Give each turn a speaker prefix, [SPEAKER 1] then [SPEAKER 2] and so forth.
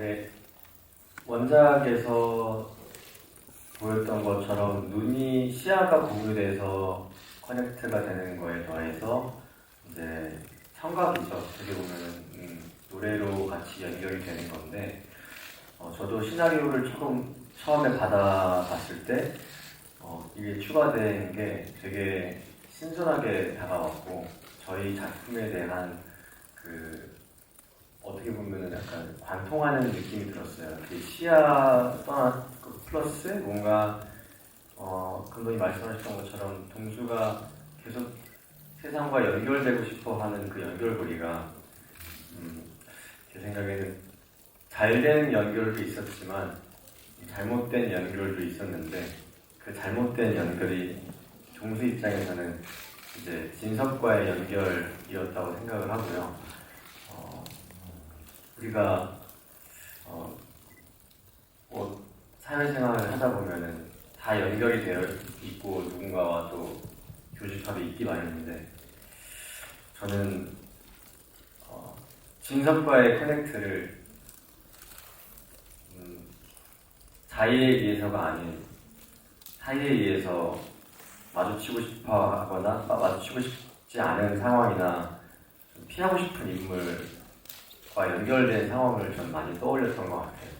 [SPEAKER 1] 네, 원작에서 보였던 것처럼 눈이 시야가 공유돼서 커넥트가 되는 거에 더해서 이제 청각이죠. 어떻게 보면 음, 노래로 같이 연결이 되는 건데 어, 저도 시나리오를 처음 처음에 받아봤을 때 어, 이게 추가된 게 되게 신선하게 다가왔고 저희 작품에 대한 그 관통하는 느낌이 들었어요. 그 시야 떠나 그 플러스 뭔가 어 감독님 말씀하셨던 것처럼 동수가 계속 세상과 연결되고 싶어 하는 그 연결고리가 음, 제 생각에는 잘된 연결도 있었지만 잘못된 연결도 있었는데 그 잘못된 연결이 동수 입장에서는 이제 진석과의 연결이었다고 생각을 하고요. 어, 우리가 어, 뭐 사회생활을 하다 보면은 다 연결이 되어 있고 누군가와 또 교집합이 있기 마련인데 저는 어, 진석과의 커넥트를 음, 자의에 의해서가 아닌 사이에 의해서 마주치고 싶어 하거나 마- 마주치고 싶지 않은 상황이나 좀 피하고 싶은 인물과 연결된 상황을 전 많이 떠올렸던 것 같아요.